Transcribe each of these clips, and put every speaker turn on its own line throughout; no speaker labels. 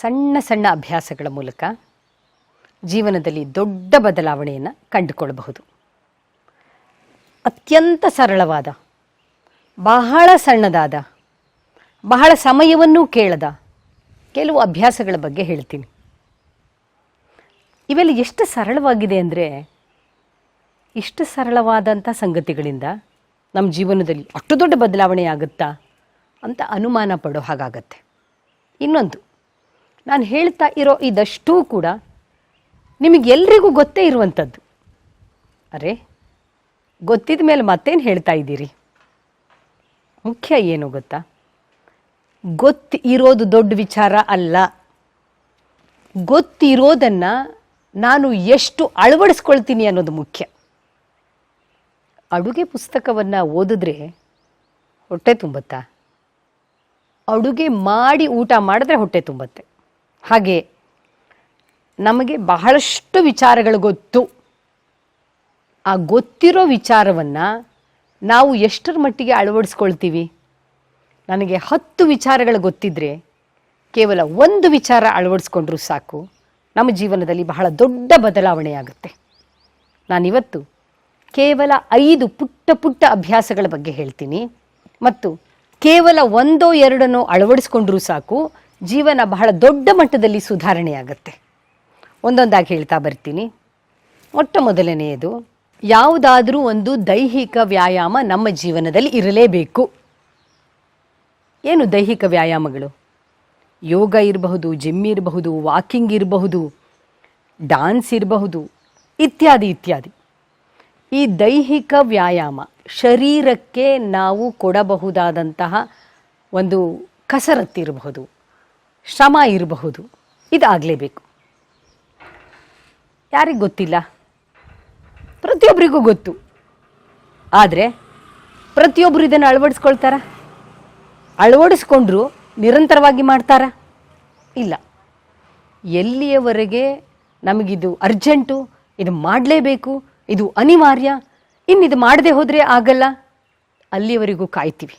ಸಣ್ಣ ಸಣ್ಣ ಅಭ್ಯಾಸಗಳ ಮೂಲಕ ಜೀವನದಲ್ಲಿ ದೊಡ್ಡ ಬದಲಾವಣೆಯನ್ನು ಕಂಡುಕೊಳ್ಳಬಹುದು ಅತ್ಯಂತ ಸರಳವಾದ, ಬಹಳ ಸಣ್ಣದಾದ, ಬಹಳ ಸಮಯವನ್ನೂ ಕೇಳದ ಕೆಲವು ಅಭ್ಯಾಸಗಳ ಬಗ್ಗೆ ಹೇಳ್ತೀನಿ. ಇವೆಲ್ಲ ಎಷ್ಟು ಸರಳವಾಗಿದೆ ಅಂದರೆ ಇಷ್ಟು ಸರಳವಾದಂಥ ಸಂಗತಿಗಳಿಂದ ನಮ್ಮ ಜೀವನದಲ್ಲಿ ಅಷ್ಟು ದೊಡ್ಡ ಬದಲಾವಣೆ ಆಗುತ್ತಾ ಅಂತ ಅನುಮಾನ ಪಡೋ ಹಾಗಾಗತ್ತೆ. ಇನ್ನೊಂದು ನಾನು ಹೇಳ್ತಾ ಇರೋ ಇದಷ್ಟೂ ಕೂಡ ನಿಮಗೆಲ್ಲರಿಗೂ ಗೊತ್ತೇ ಇರುವಂಥದ್ದು. ಅರೆ, ಗೊತ್ತಿದ ಮೇಲೆ ಮತ್ತೇನು ಹೇಳ್ತಾ ಇದ್ದೀರಿ? ಮುಖ್ಯ ಏನು ಗೊತ್ತಾ? ಗೊತ್ತು ಇರೋದು ದೊಡ್ಡ ವಿಚಾರ ಅಲ್ಲ. ಗೊತ್ತಿರೋದನ್ನು ನಾನು ಎಷ್ಟು ಅಳವಡಿಸ್ಕೊಳ್ತೀನಿ ಅನ್ನೋದು ಮುಖ್ಯ. ಅಡುಗೆ ಪುಸ್ತಕವನ್ನು ಓದಿದ್ರೆ ಹೊಟ್ಟೆ ತುಂಬುತ್ತಾ? ಅಡುಗೆ ಮಾಡಿ ಊಟ ಮಾಡಿದ್ರೆ ಹೊಟ್ಟೆ ತುಂಬುತ್ತೆ. ಹಾಗೆ ನಮಗೆ ಬಹಳಷ್ಟು ವಿಚಾರಗಳು ಗೊತ್ತು. ಆ ಗೊತ್ತಿರೋ ವಿಚಾರವನ್ನು ನಾವು ಎಷ್ಟರ ಮಟ್ಟಿಗೆ ಅಳವಡಿಸ್ಕೊಳ್ತೀವಿ? ನನಗೆ ಹತ್ತು ವಿಚಾರಗಳು ಗೊತ್ತಿದ್ದರೆ ಕೇವಲ ಒಂದು ವಿಚಾರ ಅಳವಡಿಸ್ಕೊಂಡ್ರೂ ಸಾಕು. ನಮ್ಮ ಜೀವನದಲ್ಲಿ ಬಹಳ ದೊಡ್ಡ ಬದಲಾವಣೆ ಆಗುತ್ತೆ. ನಾನಿವತ್ತು ಕೇವಲ ಐದು ಪುಟ್ಟ ಪುಟ್ಟ ಅಭ್ಯಾಸಗಳ ಬಗ್ಗೆ ಹೇಳ್ತೀನಿ. ಮತ್ತು ಕೇವಲ ಒಂದೋ ಎರಡನ್ನೋ ಅಳವಡಿಸ್ಕೊಂಡ್ರೂ ಸಾಕು. ಜೀವನ ಬಹಳ ದೊಡ್ಡ ಮಟ್ಟದಲ್ಲಿ ಸುಧಾರಣೆ ಆಗುತ್ತೆ ಒಂದೊಂದಾಗಿ ಹೇಳ್ತಾ ಬರ್ತೀನಿ. ಮೊಟ್ಟ ಮೊದಲನೆಯದು, ಯಾವುದಾದ್ರೂ ಒಂದು ದೈಹಿಕ ವ್ಯಾಯಾಮ ನಮ್ಮ ಜೀವನದಲ್ಲಿ ಇರಲೇಬೇಕು. ಏನು ದೈಹಿಕ ವ್ಯಾಯಾಮಗಳು? ಯೋಗ ಇರಬಹುದು, ಜಿಮ್ ಇರಬಹುದು, ವಾಕಿಂಗ್ ಇರಬಹುದು, ಡಾನ್ಸ್ ಇರಬಹುದು, ಇತ್ಯಾದಿ ಇತ್ಯಾದಿ. ಈ ದೈಹಿಕ ವ್ಯಾಯಾಮ ಶರೀರಕ್ಕೆ ನಾವು ಕೊಡಬಹುದಾದಂತಹ ಒಂದು ಕಸರತ್ತಿರಬಹುದು ಶ್ರಮ ಇರಬಹುದು. ಇದಾಗಲೇಬೇಕು. ಯಾರಿಗೆ ಗೊತ್ತಿಲ್ಲ? ಪ್ರತಿಯೊಬ್ಬರಿಗೂ ಗೊತ್ತು. ಆದರೆ ಪ್ರತಿಯೊಬ್ಬರು ಇದನ್ನು ಅಳವಡಿಸ್ಕೊಳ್ತಾರ? ಅಳವಡಿಸ್ಕೊಂಡ್ರು ನಿರಂತರವಾಗಿ ಮಾಡ್ತಾರ? ಇಲ್ಲ. ಎಲ್ಲಿಯವರೆಗೆ ನಮಗಿದು ಅರ್ಜೆಂಟು, ಇದು ಮಾಡಲೇಬೇಕು, ಇದು ಅನಿವಾರ್ಯ ಇನ್ನಿದು ಮಾಡದೆ ಹೋದರೆ ಆಗಲ್ಲ? ಅಲ್ಲಿಯವರೆಗೂ ಕಾಯ್ತೀವಿ.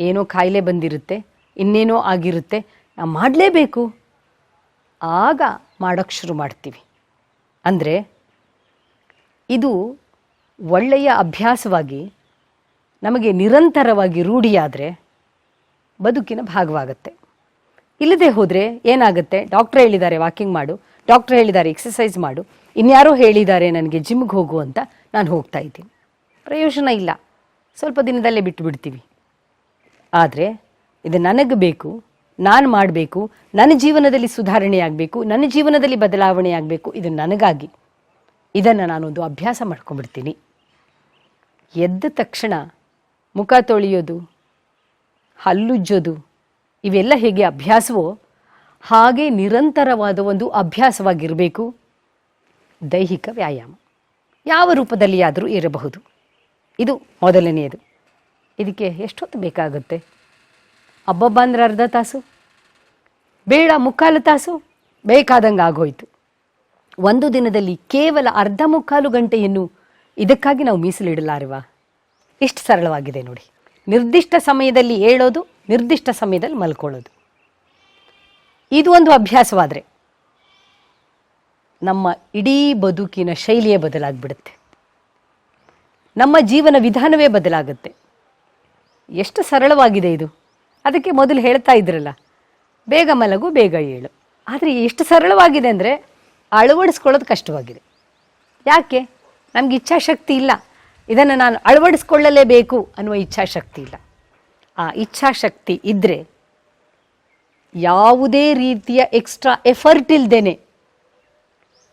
ಏನೋ ಕಾಯಿಲೆ ಬಂದಿರುತ್ತೆ, ಇನ್ನೇನೋ ಆಗಿರುತ್ತೆ ನಾವು ಮಾಡಲೇಬೇಕು. ಆಗ ಮಾಡೋಕ್ಕೆ ಶುರು ಮಾಡ್ತೀವಿ. ಅಂದರೆ ಇದು ಒಳ್ಳೆಯ ಅಭ್ಯಾಸವಾಗಿ ನಮಗೆ ನಿರಂತರವಾಗಿ ರೂಢಿಯಾದರೆ ಬದುಕಿನ ಭಾಗವಾಗುತ್ತೆ. ಇಲ್ಲದೆ ಹೋದರೆ ಏನಾಗುತ್ತೆ? ಡಾಕ್ಟ್ರ್ ಹೇಳಿದ್ದಾರೆ, ವಾಕಿಂಗ್ ಮಾಡು. ಡಾಕ್ಟ್ರ್ ಹೇಳಿದ್ದಾರೆ ಎಕ್ಸಸೈಸ್ ಮಾಡು. ಇನ್ಯಾರೋ ಹೇಳಿದ್ದಾರೆ, ನನಗೆ ಜಿಮ್ಗೆ ಹೋಗು ಅಂತ ನಾನು ಹೋಗ್ತಾ ಇದ್ದೀನಿ. ಪ್ರಯೋಜನ ಇಲ್ಲ. ಸ್ವಲ್ಪ ದಿನದಲ್ಲೇ ಬಿಟ್ಟು ಬಿಡ್ತೀವಿ ಆದರೆ ಇದು ನನಗೆ ಬೇಕು. ನಾನು ಮಾಡಬೇಕು, ನನ್ನ ಜೀವನದಲ್ಲಿ ಸುಧಾರಣೆ ಆಗಬೇಕು, ನನ್ನ ಜೀವನದಲ್ಲಿ ಬದಲಾವಣೆ ಆಗಬೇಕು, ಇದು ನನಗಾಗಿ. ಇದನ್ನು ನಾನೊಂದು ಅಭ್ಯಾಸ ಮಾಡ್ಕೊಂಡ್ಬಿಡ್ತೀನಿ. ಎದ್ದ ತಕ್ಷಣ ಮುಖ ತೊಳೆಯೋದು ಹಲ್ಲುಜ್ಜೋದು ಇವೆಲ್ಲ ಹೇಗೆ ಅಭ್ಯಾಸವೋ ಹಾಗೆ ನಿರಂತರವಾದ ಒಂದು ಅಭ್ಯಾಸವಾಗಿರಬೇಕು. ದೈಹಿಕ ವ್ಯಾಯಾಮ. ಯಾವ ರೂಪದಲ್ಲಿಯಾದರೂ ಇರಬಹುದು. ಇದು ಮೊದಲನೆಯದು. ಇದಕ್ಕೆ ಎಷ್ಟೊತ್ತು ಬೇಕಾಗುತ್ತೆ? ಅಬ್ಬಬ್ಬ ಅಂದ್ರೆ ಅರ್ಧ ತಾಸು, ಬೇಡ ಮುಕ್ಕಾಲು ತಾಸು, ಬೇಕಾದಂಗೆ ಆಗೋಯ್ತು. ಒಂದು ದಿನದಲ್ಲಿ ಕೇವಲ ಅರ್ಧ ಮುಕ್ಕಾಲು ಗಂಟೆಯನ್ನು ಇದಕ್ಕಾಗಿ ನಾವು ಮೀಸಲಿಡಲಾರಿವಾ? ಇಷ್ಟು ಸರಳವಾಗಿದೆ ನೋಡಿ. ನಿರ್ದಿಷ್ಟ ಸಮಯದಲ್ಲಿ ಏಳೋದು ನಿರ್ದಿಷ್ಟ ಸಮಯದಲ್ಲಿ ಮಲ್ಕೊಳ್ಳೋದು. ಇದು ಒಂದು ಅಭ್ಯಾಸವಾದರೆ ನಮ್ಮ ಇಡೀ ಬದುಕಿನ ಶೈಲಿಯೇ ಬದಲಾಗ್ಬಿಡುತ್ತೆ. ನಮ್ಮ ಜೀವನ ವಿಧಾನವೇ ಬದಲಾಗುತ್ತೆ. ಎಷ್ಟು ಸರಳವಾಗಿದೆ ಇದು. ಅದಕ್ಕೆ ಮೊದಲು ಹೇಳ್ತಾ ಇದ್ರಲ್ಲ, ಬೇಗ ಮಲಗು, ಬೇಗ ಏಳು. ಆದರೆ ಎಷ್ಟು ಸರಳವಾಗಿದೆ ಅಂದರೆ ಅಳವಡಿಸ್ಕೊಳ್ಳೋದು ಕಷ್ಟವಾಗಿದೆ. ಯಾಕೆ? ನಮ್ಗೆ ಇಚ್ಛಾಶಕ್ತಿ ಇಲ್ಲ. ಇದನ್ನು ನಾನು ಅಳವಡಿಸ್ಕೊಳ್ಳಲೇಬೇಕು ಅನ್ನುವ ಇಚ್ಛಾಶಕ್ತಿ ಇಲ್ಲ. ಆ ಇಚ್ಛಾಶಕ್ತಿ ಇದ್ದರೆ ಯಾವುದೇ ರೀತಿಯ ಎಕ್ಸ್ಟ್ರಾ ಎಫರ್ಟ್ ಇಲ್ಲದೇನೆ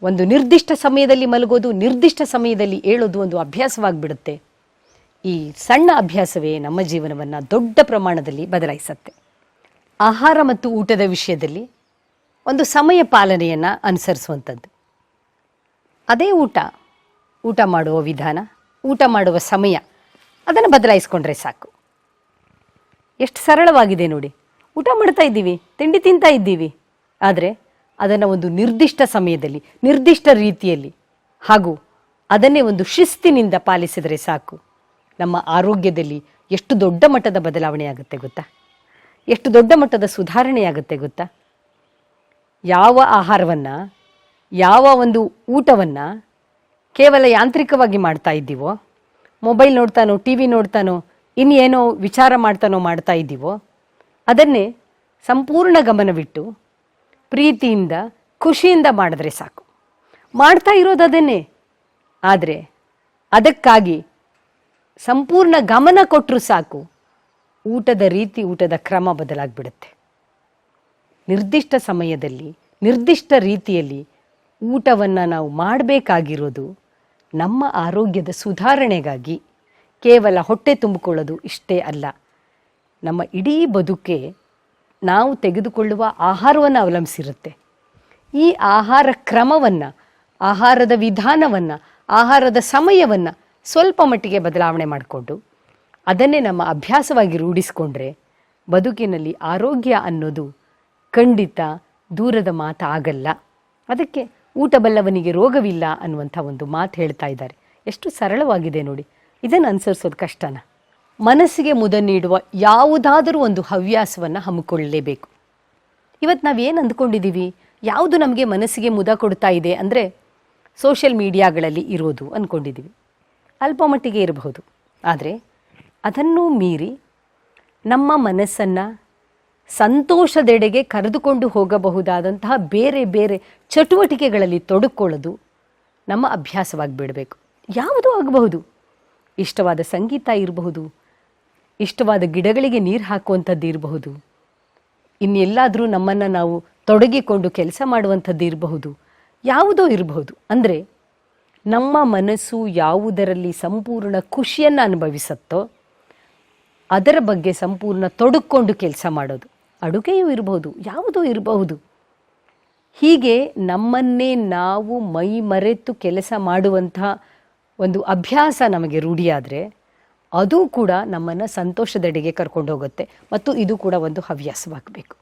ಒಂದು ನಿರ್ದಿಷ್ಟ ಸಮಯದಲ್ಲಿ ಮಲಗೋದು, ನಿರ್ದಿಷ್ಟ ಸಮಯದಲ್ಲಿ ಏಳೋದು ಒಂದು ಅಭ್ಯಾಸವಾಗಿಬಿಡುತ್ತೆ. ಈ ಸಣ್ಣ ಅಭ್ಯಾಸವೇ ನಮ್ಮ ಜೀವನವನ್ನು ದೊಡ್ಡ ಪ್ರಮಾಣದಲ್ಲಿ ಬದಲಾಯಿಸುತ್ತೆ. ಆಹಾರ ಮತ್ತು ಊಟದ ವಿಷಯದಲ್ಲಿ ಒಂದು ಸಮಯ ಪಾಲನೆಯನ್ನು ಅನುಸರಿಸುವಂಥದ್ದು. ಅದೇ ಊಟ ಊಟ ಮಾಡುವ ವಿಧಾನ, ಊಟ ಮಾಡುವ ಸಮಯ, ಅದನ್ನು ಬದಲಾಯಿಸ್ಕೊಂಡ್ರೆ ಸಾಕು. ಎಷ್ಟು ಸರಳವಾಗಿದೆ ನೋಡಿ. ಊಟ ಮಾಡ್ತಾ ಇದ್ದೀವಿ, ತಿಂಡಿ ತಿಂತಾ ಇದ್ದೀವಿ. ಆದರೆ ಅದನ್ನು ಒಂದು ನಿರ್ದಿಷ್ಟ ಸಮಯದಲ್ಲಿ, ನಿರ್ದಿಷ್ಟ ರೀತಿಯಲ್ಲಿ ಹಾಗೂ ಅದನ್ನೇ ಒಂದು ಶಿಸ್ತಿನಿಂದ ಪಾಲಿಸಿದರೆ ಸಾಕು. ನಮ್ಮ ಆರೋಗ್ಯದಲ್ಲಿ ಎಷ್ಟು ದೊಡ್ಡ ಮಟ್ಟದ ಬದಲಾವಣೆ ಆಗುತ್ತೆ ಗೊತ್ತಾ? ಎಷ್ಟು ದೊಡ್ಡ ಮಟ್ಟದ ಸುಧಾರಣೆ ಆಗುತ್ತೆ ಗೊತ್ತಾ? ಯಾವ ಆಹಾರವನ್ನು, ಯಾವ ಒಂದು ಊಟವನ್ನು ಕೇವಲ ಯಾಂತ್ರಿಕವಾಗಿ ಮಾಡ್ತಾ ಇದ್ದೀವೋ, ಮೊಬೈಲ್ ನೋಡ್ತಾನೋ, ಟಿ ವಿ ನೋಡ್ತಾನೋ, ಇನ್ನೇನೋ ವಿಚಾರ ಮಾಡ್ತಾನೋ ಮಾಡ್ತಾ ಇದ್ದೀವೋ, ಅದನ್ನೇ ಸಂಪೂರ್ಣ ಗಮನವಿಟ್ಟು ಪ್ರೀತಿಯಿಂದ, ಖುಷಿಯಿಂದ ಮಾಡಿದ್ರೆ ಸಾಕು. ಮಾಡ್ತಾ ಇರೋದು ಅದನ್ನೇ. ಆದರೆ ಅದಕ್ಕಾಗಿ ಸಂಪೂರ್ಣ ಗಮನ ಕೊಟ್ಟರು ಸಾಕು. ಊಟದ ರೀತಿ, ಊಟದ ಕ್ರಮ ಬದಲಾಗ್ಬಿಡುತ್ತೆ. ನಿರ್ದಿಷ್ಟ ಸಮಯದಲ್ಲಿ, ನಿರ್ದಿಷ್ಟ ರೀತಿಯಲ್ಲಿ ಊಟವನ್ನು ನಾವು ಮಾಡಬೇಕಾಗಿರೋದು ನಮ್ಮ ಆರೋಗ್ಯದ ಸುಧಾರಣೆಗಾಗಿ. ಕೇವಲ ಹೊಟ್ಟೆ ತುಂಬಿಕೊಳ್ಳೋದು ಇಷ್ಟೇ ಅಲ್ಲ. ನಮ್ಮ ಇಡೀ ಬದುಕೆ ನಾವು ತೆಗೆದುಕೊಳ್ಳುವ ಆಹಾರವನ್ನು ಅವಲಂಬಿಸಿರುತ್ತೆ. ಈ ಆಹಾರ ಕ್ರಮವನ್ನು, ಆಹಾರದ ವಿಧಾನವನ್ನು, ಆಹಾರದ ಸಮಯವನ್ನು ಸ್ವಲ್ಪ ಮಟ್ಟಿಗೆ ಬದಲಾವಣೆ ಮಾಡಿಕೊಂಡು ಅದನ್ನೇ ನಮ್ಮ ಅಭ್ಯಾಸವಾಗಿ ರೂಢಿಸಿಕೊಂಡ್ರೆ ಬದುಕಿನಲ್ಲಿ ಆರೋಗ್ಯ ಅನ್ನೋದು ಖಂಡಿತ ದೂರದ ಮಾತು ಆಗಲ್ಲ ಅದಕ್ಕೆ ಊಟ ಬಲ್ಲವನಿಗೆ ರೋಗವಿಲ್ಲ ಅನ್ನುವಂಥ ಒಂದು ಮಾತು ಹೇಳ್ತಾ ಇದ್ದಾರೆ. ಎಷ್ಟು ಸರಳವಾಗಿದೆ ನೋಡಿ. ಇದನ್ನು ಅನುಸರಿಸೋದು ಕಷ್ಟನ. ಮನಸ್ಸಿಗೆ ಮುದ ನೀಡುವ ಯಾವುದಾದರೂ ಒಂದು ಹವ್ಯಾಸವನ್ನು ಹಮ್ಮಿಕೊಳ್ಳಲೇಬೇಕು. ಇವತ್ತು ನಾವೇನು ಅಂದ್ಕೊಂಡಿದ್ದೀವಿ ಯಾವುದು ನಮಗೆ ಮನಸ್ಸಿಗೆ ಮುದ ಕೊಡ್ತಾ ಇದೆ ಅಂದರೆ ಸೋಷಿಯಲ್ ಮೀಡಿಯಾಗಳಲ್ಲಿ ಇರೋದು ಅಂದ್ಕೊಂಡಿದ್ದೀವಿ ಅಲ್ಪ ಮಟ್ಟಿಗೆ ಇರಬಹುದು. ಆದರೆ ಅದನ್ನು ಮೀರಿ ನಮ್ಮ ಮನಸ್ಸನ್ನು ಸಂತೋಷದೆಡೆಗೆ ಕರೆದುಕೊಂಡು ಹೋಗಬಹುದಾದಂತಹ ಬೇರೆ ಬೇರೆ ಚಟುವಟಿಕೆಗಳಲ್ಲಿ ತೊಡಕೊಳ್ಳೋದು ನಮ್ಮ ಅಭ್ಯಾಸವಾಗಿ ಬಿಡಬೇಕು. ಯಾವುದೂ ಆಗಬಹುದು. ಇಷ್ಟವಾದ ಸಂಗೀತ ಇರಬಹುದು. ಇಷ್ಟವಾದ ಗಿಡಗಳಿಗೆ ನೀರು ಹಾಕುವಂಥದ್ದು ಇರಬಹುದು. ಇನ್ನೆಲ್ಲಾದರೂ ನಮ್ಮನ್ನು ನಾವು ತೊಡಗಿಕೊಂಡು ಕೆಲಸ ಮಾಡುವಂಥದ್ದು ಇರಬಹುದು. ಯಾವುದೋ ಇರಬಹುದು. ಅಂದರೆ ನಮ್ಮ ಮನಸ್ಸು ಯಾವುದರಲ್ಲಿ ಸಂಪೂರ್ಣ ಖುಷಿಯನ್ನು ಅನುಭವಿಸುತ್ತೋ ಅದರ ಬಗ್ಗೆ ಸಂಪೂರ್ಣ ತೊಡಕೊಂಡು ಕೆಲಸ ಮಾಡೋದು. ಅಡುಗೆಯೂ ಇರಬಹುದು ಯಾವುದೂ ಇರಬಹುದು. ಹೀಗೆ ನಮ್ಮನ್ನೇ ನಾವು ಮೈ ಮರೆತು ಕೆಲಸ ಮಾಡುವಂಥ ಒಂದು ಅಭ್ಯಾಸ ನಮಗೆ ರೂಢಿಯಾದರೆ ಅದು ಕೂಡ ನಮ್ಮನ್ನು ಸಂತೋಷದೆಡೆಗೆ ಕರ್ಕೊಂಡು ಹೋಗುತ್ತೆ ಮತ್ತು ಇದು ಕೂಡ ಒಂದು ಹವ್ಯಾಸವಾಗಬೇಕು.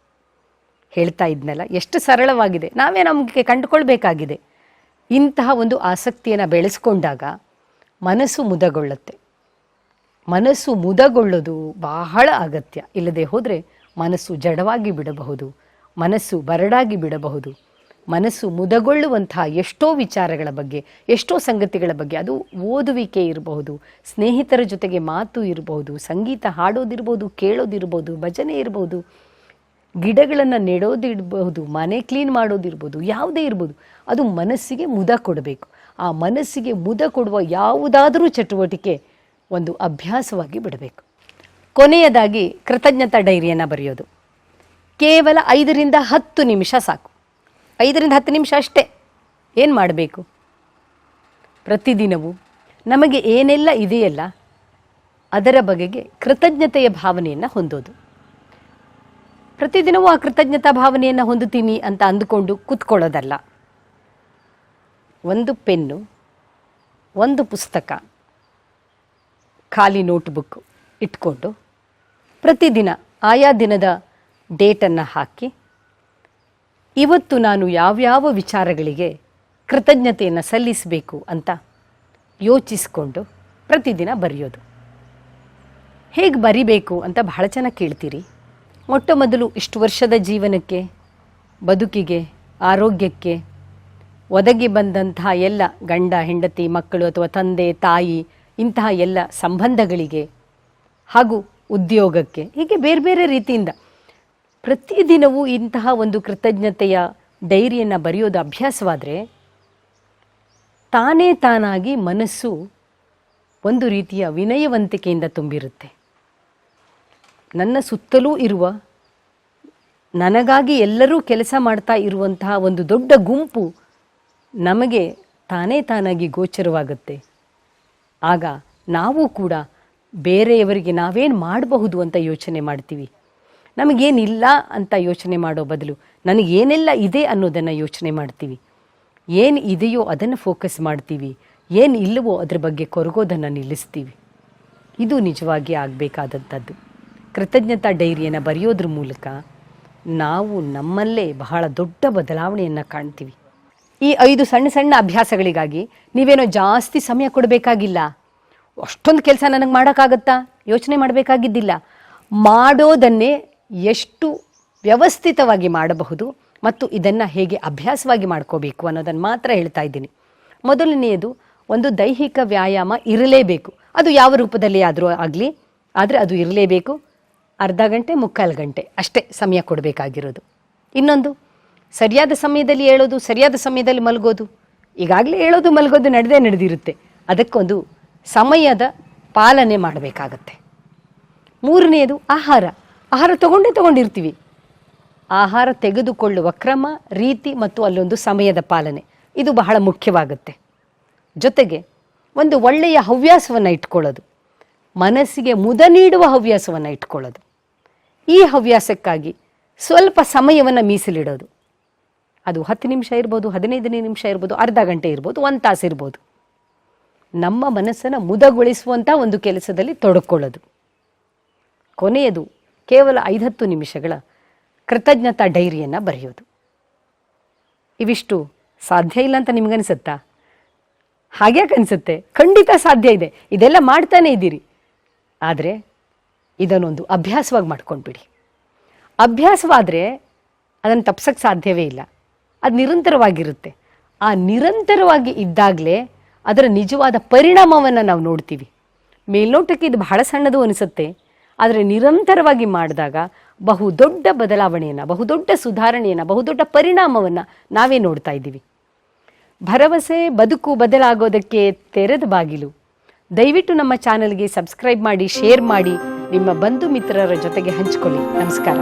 ಹೇಳ್ತಾ ಇದ್ನಲ್ಲ, ಎಷ್ಟು ಸರಳವಾಗಿದೆ. ನಾವೇ ನಮಗೆ ಕಂಡುಕೊಳ್ಬೇಕಾಗಿದೆ. ಇಂತಹ ಒಂದು ಆಸಕ್ತಿಯನ್ನು ಬೆಳೆಸ್ಕೊಂಡಾಗ ಮನಸ್ಸು ಮುದಗೊಳ್ಳುತ್ತೆ. ಮನಸ್ಸು ಮುದಗೊಳ್ಳೋದು ಬಹಳ ಅಗತ್ಯ. ಇಲ್ಲದೆ ಹೋದರೆ ಮನಸ್ಸು ಜಡವಾಗಿ ಬಿಡಬಹುದು, ಮನಸ್ಸು ಬರಡಾಗಿ ಬಿಡಬಹುದು. ಮನಸ್ಸು ಮುದಗೊಳ್ಳುವಂತಹ ಎಷ್ಟೋ ವಿಚಾರಗಳ ಬಗ್ಗೆ, ಎಷ್ಟೋ ಸಂಗತಿಗಳ ಬಗ್ಗೆ ಅದು ಓದುವಿಕೆ ಇರಬಹುದು, ಸ್ನೇಹಿತರ ಜೊತೆಗೆ ಮಾತು ಇರಬಹುದು, ಸಂಗೀತ ಹಾಡೋದಿರ್ಬೋದು, ಕೇಳೋದಿರ್ಬೋದು, ಭಜನೆ ಇರ್ಬೋದು. ಗಿಡಗಳನ್ನು ನೆಡೋದಿರಬಹುದು, ಮನೆ ಕ್ಲೀನ್ ಮಾಡೋದಿರ್ಬೋದು, ಯಾವುದೇ ಇರ್ಬೋದು, ಅದು ಮನಸ್ಸಿಗೆ ಮುದ ಕೊಡಬೇಕು. ಆ ಮನಸ್ಸಿಗೆ ಮುದ ಕೊಡುವ ಯಾವುದಾದರೂ ಚಟುವಟಿಕೆ ಒಂದು ಅಭ್ಯಾಸವಾಗಿ ಬಿಡಬೇಕು. ಕೊನೆಯದಾಗಿ ಕೃತಜ್ಞತಾ ಡೈರಿಯನ್ನು ಬರೆಯೋದು. ಕೇವಲ ಐದರಿಂದ ಹತ್ತು ನಿಮಿಷ ಸಾಕು. ಐದರಿಂದ ಹತ್ತು ನಿಮಿಷ ಅಷ್ಟೇ. ಏನು ಮಾಡಬೇಕು? ಪ್ರತಿದಿನವೂ ನಮಗೆ ಏನೆಲ್ಲ ಇದೆಯಲ್ಲ ಅದರ ಬಗೆಗೆ ಕೃತಜ್ಞತೆಯ ಭಾವನೆಯನ್ನು ಹೊಂದೋದು. ಪ್ರತಿದಿನವೂ ಆ ಕೃತಜ್ಞತಾ ಭಾವನೆಯನ್ನು ಹೊಂದುತ್ತೀನಿ ಅಂತ ಅಂದುಕೊಂಡು ಕೂತ್ಕೊಳ್ಳೋದಲ್ಲ. ಒಂದು ಪೆನ್ನು, ಒಂದು ಪುಸ್ತಕ, ಖಾಲಿ ನೋಟ್ಬುಕ್ ಇಟ್ಕೊಂಡು ಪ್ರತಿದಿನ ಆಯಾ ದಿನದ ಡೇಟನ್ನು ಹಾಕಿ, ಇವತ್ತು ನಾನು ಯಾವ್ಯಾವ ವಿಚಾರಗಳಿಗೆ ಕೃತಜ್ಞತೆಯನ್ನು ಸಲ್ಲಿಸಬೇಕು ಅಂತ ಯೋಚಿಸಿಕೊಂಡು ಪ್ರತಿದಿನ ಬರೆಯೋದು. ಹೇಗೆ ಬರಿಬೇಕು ಅಂತ ಬಹಳ ಚೆನ್ನಾಗಿ ಕೇಳ್ತೀರಿ? ಮೊಟ್ಟ ಮೊದಲು ಇಷ್ಟು ವರ್ಷದ ಜೀವನಕ್ಕೆ, ಬದುಕಿಗೆ, ಆರೋಗ್ಯಕ್ಕೆ ಒದಗಿ ಬಂದಂತಹ ಎಲ್ಲ ಗಂಡ, ಹೆಂಡತಿ, ಮಕ್ಕಳು ಅಥವಾ ತಂದೆ, ತಾಯಿ, ಇಂತಹ ಎಲ್ಲ ಸಂಬಂಧಗಳಿಗೆ ಹಾಗೂ ಉದ್ಯೋಗಕ್ಕೆ, ಹೀಗೆ ಬೇರೆ ಬೇರೆ ರೀತಿಯಿಂದ ಪ್ರತಿದಿನವೂ ಇಂತಹ ಒಂದು ಕೃತಜ್ಞತೆಯ ಡೈರಿಯನ್ನು ಬರೆಯೋದು ಅಭ್ಯಾಸವಾದರೆ ತಾನೇ ತಾನಾಗಿ ಮನಸ್ಸು ಒಂದು ರೀತಿಯ ವಿನಯವಂತಿಕೆಯಿಂದ ತುಂಬಿರುತ್ತೆ. ನನ್ನ ಸುತ್ತಲೂ ಇರುವ, ನನಗಾಗಿ ಎಲ್ಲರೂ ಕೆಲಸ ಮಾಡ್ತಾ ಇರುವಂತಹ ಒಂದು ದೊಡ್ಡ ಗುಂಪು ನಮಗೆ ತಾನೇ ತಾನಾಗಿ ಗೋಚರವಾಗುತ್ತೆ. ಆಗ ನಾವು ಕೂಡ ಬೇರೆಯವರಿಗೆ ನಾವೇನು ಮಾಡಬಹುದು ಅಂತ ಯೋಚನೆ ಮಾಡ್ತೀವಿ. ನಮಗೇನಿಲ್ಲ ಅಂತ ಯೋಚನೆ ಮಾಡೋ ಬದಲು ನನಗೇನೆಲ್ಲ ಇದೆ ಅನ್ನೋದನ್ನು ಯೋಚನೆ ಮಾಡ್ತೀವಿ. ಏನು ಇದೆಯೋ ಅದನ್ನು ಫೋಕಸ್ ಮಾಡ್ತೀವಿ. ಏನು ಇಲ್ಲವೋ ಅದರ ಬಗ್ಗೆ ಕೊರಗೋದನ್ನು ನಿಲ್ಲಿಸ್ತೀವಿ. ಇದು ನಿಜವಾಗಿ ಆಗಬೇಕಾದಂಥದ್ದು ಕೃತಜ್ಞತಾ ಡೈರಿಯನ್ನು ಬರೆಯೋದ್ರ ಮೂಲಕ ನಾವು ನಮ್ಮಲ್ಲೇ ಬಹಳ ದೊಡ್ಡ ಬದಲಾವಣೆಯನ್ನು ಕಾಣ್ತೀವಿ. ಈ ಐದು ಸಣ್ಣ ಸಣ್ಣ ಅಭ್ಯಾಸಗಳಿಗಾಗಿ ನೀವೇನೋ ಜಾಸ್ತಿ ಸಮಯ ಕೊಡಬೇಕಾಗಿಲ್ಲ. ಅಷ್ಟೊಂದು ಕೆಲಸ ನನಗೆ ಮಾಡೋಕ್ಕಾಗತ್ತಾ? ಯೋಚನೆ ಮಾಡಬೇಕಾಗಿದ್ದಿಲ್ಲ. ಮಾಡೋದನ್ನೇ ಎಷ್ಟು ವ್ಯವಸ್ಥಿತವಾಗಿ ಮಾಡಬಹುದು ಮತ್ತು ಇದನ್ನು ಹೇಗೆ ಅಭ್ಯಾಸವಾಗಿ ಮಾಡ್ಕೋಬೇಕು ಅನ್ನೋದನ್ನು ಮಾತ್ರ ಹೇಳ್ತಾ ಇದ್ದೀನಿ. ಮೊದಲನೆಯದು ಒಂದು ದೈಹಿಕ ವ್ಯಾಯಾಮ ಇರಲೇಬೇಕು. ಅದು ಯಾವ ರೂಪದಲ್ಲಿ ಆದರೂ ಆಗಲಿ, ಆದರೆ ಅದು ಇರಲೇಬೇಕು. ಅರ್ಧ ಗಂಟೆ, ಮುಕ್ಕಾಲು ಗಂಟೆ ಅಷ್ಟೇ ಸಮಯ ಕೊಡಬೇಕಾಗಿರೋದು. ಇನ್ನೊಂದು, ಸರಿಯಾದ ಸಮಯದಲ್ಲಿ ಹೇಳೋದು, ಸರಿಯಾದ ಸಮಯದಲ್ಲಿ ಮಲಗೋದು. ಈಗಾಗಲೇ ಹೇಳೋದು, ಮಲಗೋದು ನಡೆದೇ ನಡೆದಿರುತ್ತೆ. ಅದಕ್ಕೊಂದು ಸಮಯದ ಪಾಲನೆ ಮಾಡಬೇಕಾಗತ್ತೆ. ಮೂರನೆಯದು ಆಹಾರ. ಆಹಾರ ತಗೊಂಡೇ ತಗೊಂಡಿರ್ತೀವಿ. ಆಹಾರ ತೆಗೆದುಕೊಳ್ಳುವ ಕ್ರಮ, ರೀತಿ ಮತ್ತು ಅಲ್ಲೊಂದು ಸಮಯದ ಪಾಲನೆ. ಇದು ಬಹಳ ಮುಖ್ಯವಾಗುತ್ತೆ. ಜೊತೆಗೆ ಒಂದು ಒಳ್ಳೆಯ ಹವ್ಯಾಸವನ್ನು ಇಟ್ಕೊಳ್ಳೋದು. ಮನಸ್ಸಿಗೆ ಮುದ ನೀಡುವ ಹವ್ಯಾಸವನ್ನು ಇಟ್ಕೊಳ್ಳೋದು. ಈ ಹವ್ಯಾಸಕ್ಕಾಗಿ ಸ್ವಲ್ಪ ಸಮಯವನ್ನು ಮೀಸಲಿಡೋದು. ಅದು ಹತ್ತು ನಿಮಿಷ ಇರ್ಬೋದು, ಹದಿನೈದನೇ ನಿಮಿಷ ಇರ್ಬೋದು, ಅರ್ಧ ಗಂಟೆ ಇರ್ಬೋದು, ಒಂದು ತಾಸು ಇರ್ಬೋದು. ನಮ್ಮ ಮನಸ್ಸನ್ನು ಮುದಗೊಳಿಸುವಂಥ ಒಂದು ಕೆಲಸದಲ್ಲಿ ತೊಡಕೊಳ್ಳೋದು. ಕೊನೆಯದು ಕೇವಲ ಐದತ್ತು ನಿಮಿಷಗಳ ಕೃತಜ್ಞತಾ ಡೈರಿಯನ್ನು ಬರೆಯೋದು. ಇವಿಷ್ಟು ಸಾಧ್ಯ ಇಲ್ಲ ಅಂತ ನಿಮ್ಗನ್ಸುತ್ತಾ? ಹಾಗ್ಯಾಕೆ ಅನಿಸುತ್ತೆ? ಖಂಡಿತ ಸಾಧ್ಯ ಇದೆ. ಇದೆಲ್ಲ ಮಾಡ್ತಾನೆ ಇದ್ದೀರಿ. ಆದರೆ ಇದನ್ನೊಂದು ಅಭ್ಯಾಸವಾಗಿ ಮಾಡ್ಕೊಂಡ್ಬಿಡಿ. ಅಭ್ಯಾಸವಾದರೆ ಅದನ್ನು ತಪ್ಸಕ್ಕೆ ಸಾಧ್ಯವೇ ಇಲ್ಲ. ಅದು ನಿರಂತರವಾಗಿರುತ್ತೆ. ಆ ನಿರಂತರವಾಗಿ ಇದ್ದಾಗಲೇ ಅದರ ನಿಜವಾದ ಪರಿಣಾಮವನ್ನು ನಾವು ನೋಡ್ತೀವಿ. ಮೇಲ್ನೋಟಕ್ಕೆ ಇದು ಬಹಳ ಸಣ್ಣದು ಅನಿಸುತ್ತೆ. ಆದರೆ ನಿರಂತರವಾಗಿ ಮಾಡಿದಾಗ ಬಹುದೊಡ್ಡ ಬದಲಾವಣೆಯನ್ನು, ಬಹುದೊಡ್ಡ ಸುಧಾರಣೆಯನ್ನು, ಬಹುದೊಡ್ಡ ಪರಿಣಾಮವನ್ನು ನಾವೇ ನೋಡ್ತಾ ಇದ್ದೀವಿ. ಭರವಸೆ, ಬದುಕು ಬದಲಾಗೋದಕ್ಕೆ ತೆರೆದ ಬಾಗಿಲು. ದಯವಿಟ್ಟು ನಮ್ಮ ಚಾನಲ್ಗೆ ಸಬ್ಸ್ಕ್ರೈಬ್ ಮಾಡಿ, ಶೇರ್ ಮಾಡಿ. ನಿಮ್ಮ ಬಂಧು ಮಿತ್ರರ ಜೊತೆಗೆ ಹಂಚಿಕೊಳ್ಳಿ. ನಮಸ್ಕಾರ.